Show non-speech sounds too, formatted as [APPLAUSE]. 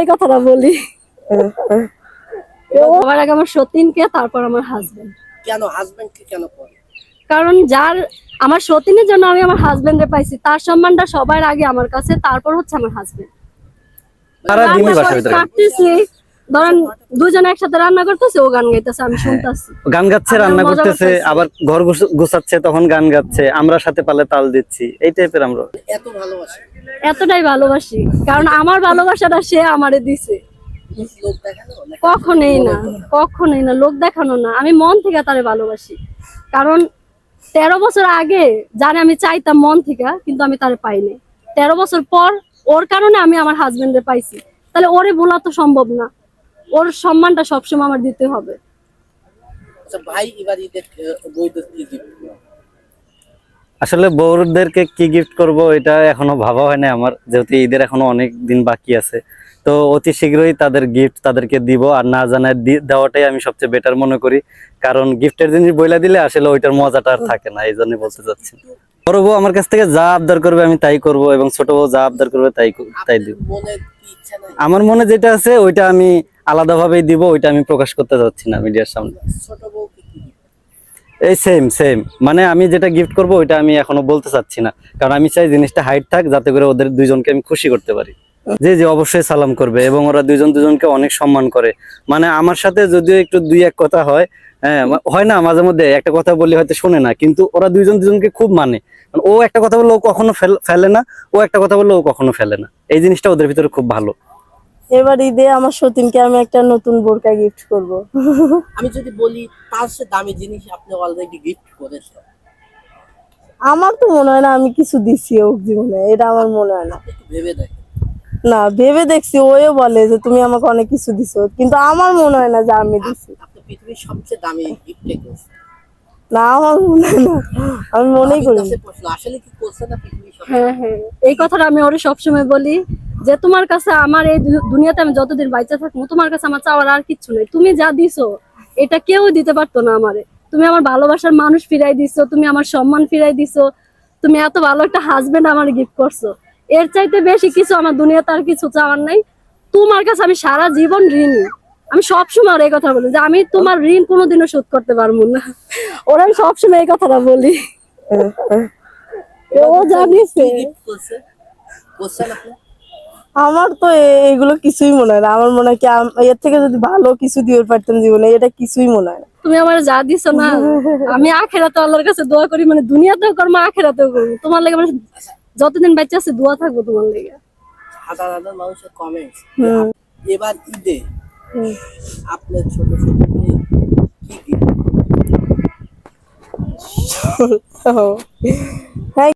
এই কথাটা বলি। সবার আগে আমার সতীনকে তারপর আমার হাজবেন্ড কেন হাজবেন্ডকে কেন পরে কারণ যার আমার সতীনের জন্য আমি আমার হাজবেন্ডে পাইছি তার সম্মানটা সবার আগে আমার কাছে তারপর হচ্ছে আমার হাজবেন্ড কাটতেছি। ধরেন দুজনে একসাথে রান্না করতেছে ও গান গাইতেছে আমি শুনতেছি। গান গাচ্ছে রান্না করতেছে আবার ঘর গুছ- গুছাচ্ছে তখন গান গাচ্ছে আমরা সাথে পালে তাল দিচ্ছি এই টাইপের আমরা। এত ভালোবাসে। এতটাই ভালোবাসি কারণ আমার ভালোবাসাটা সে আমারে দিছে। লোক দেখানো না কখনোই না কখনোই না লোক দেখানো না আমি মন থেকে তারে ভালোবাসি। কারণ তেরো বছর আগে জানে আমি চাইতাম মন থেকে কিন্তু আমি তারে পাইনি। তেরো বছর পর ওর কারণে আমি আমার হাজবেন্ডে পাইছি। তাহলে ওরে বলা তো সম্ভব না। ওর সম্মানটা সবসময় আমার দিতে হবে। আচ্ছা ভাই এবার ঈদের বউদের কি gift? আসলে বউদেরকে কি গিফট করব এটা এখনও ভাবা হয় না আমার যেহেতু ঈদের এখনও অনেক দিন বাকি আছে। তো অতি শীঘ্রই তাদের গিফট তাদেরকে দিব আর না জানায় দেওয়াটাই আমি সবচেয়ে বেটার মনে করি। কারণ গিফটের জিনিস বইলা দিলে আসলে ওইটার মজাটা আর থাকে না এই জন্যই বলতে চাচ্ছি। বড় বউ আমার কাছ থেকে যা আবদার করবে আমি তাই করব এবং ছোট বউ যা আবদার করবে তাই তাই দিব। মনের কি ইচ্ছা নাই? আমার মনে যেটা আছে ওইটা আমি আলাদাভাবেই দিব ওইটা আমি প্রকাশ করতে যাচ্ছি না মিডিয়ার সামনে? এই সেম সেম মানে আমি যেটা গিফট করব ওইটা আমি এখনও বলতে চাচ্ছি না। কারণ আমি চাই জিনিসটা হাইট থাক যাতে করে ওদের দুইজনকে আমি খুশি করতে পারি। জি জি অবশ্যই সালাম করবে এবং ওরা দুইজন দুজনকে অনেক সম্মান করে। মানে আমার সাথে যদিও একটু দুই এক কথা হয় হ্যাঁ হয় না মাঝে মধ্যে একটা কথা বললে হয়তো শোনে না কিন্তু ওরা দুইজন দুজনকে খুব মানে। মানে ও একটা কথা বললে ও কখনো ফেলে না ও একটা কথা বললে ও কখনো ফেলে না। এই জিনিসটা ওদের ভিতরে খুব ভালো। এবার ঈদে আমার সতীনকে আমি একটা নতুন বোরকা গিফট করব। আমি যদি বলি তার সে দামি জিনিস আপনি অলরেডি গিফট করেছেন। আমার তো মনে হয় না আমি কিছু দিছি ওর জীবনে এটা আমার মনে হয় না। ভেবে দেখেন। না ভেবে দেখছি ওও বলে যে তুমি আমাকে অনেক কিছু দিছো কিন্তু আমার মনে হয় না যে আমি দিছি। আপনি পৃথিবীর সবচেয়ে দামি গিফট করেছেন? না আমার মনে হয় না আমি মনেই করি প্রশ্ন আসলে কি করছে না পৃথিবীর সবচেয়ে হ্যাঁ হ্যাঁ এই কথাটা আমি ওরে সবসময় বলি যে তোমার কাছে আমার এই দুনিয়াতে আমি যতদিন বাইচা থাকব তোমার কাছে আমার চাওয়ার আর কিচ্ছু নেই। তুমি যা দিছো এটা কেউ দিতে পারতো না আমারে। তুমি আমার ভালোবাসার মানুষ ফিরাই দিছো তুমি আমার সম্মান ফিরাই দিছো তুমি এত ভালো একটা হাজবেন্ড আমার গিফট করছ। এর চাইতে বেশি কিছু আমার দুনিয়াতে আর কিছু চাওয়ার নাই। তোমার কাছে আমি সারা জীবন ঋণী। আমি সবসময় ওর এই কথা বলি যে আমি তোমার ঋণ কোনোদিনও শোধ করতে পারব না। ওরা আমি সবসময় এই কথাটা বলি। ও জানিছে গিফট করছে করছেন আপনি আমার তো এগুলো কিছুই মনে হয় না। আমার মনে হয় কি এর থেকে যদি ভালো কিছু দিয়ে পারতাম জীবনে এটা কিছুই মনে হয় না। তুমি আমার যা দিছো না [LAUGHS] আমি আখেরাতে আল্লাহর কাছে দোয়া করি মানে দুনিয়াতেও করব আখেরাতেও করব তোমার লাগে মানে যতদিন বাচ্চা আছে দোয়া থাকব তোমার লেগে। হাজার হাজার মানুষের কমেন্টস। এবার ঈদে। আপনার ছোট ছোট মেয়ে কি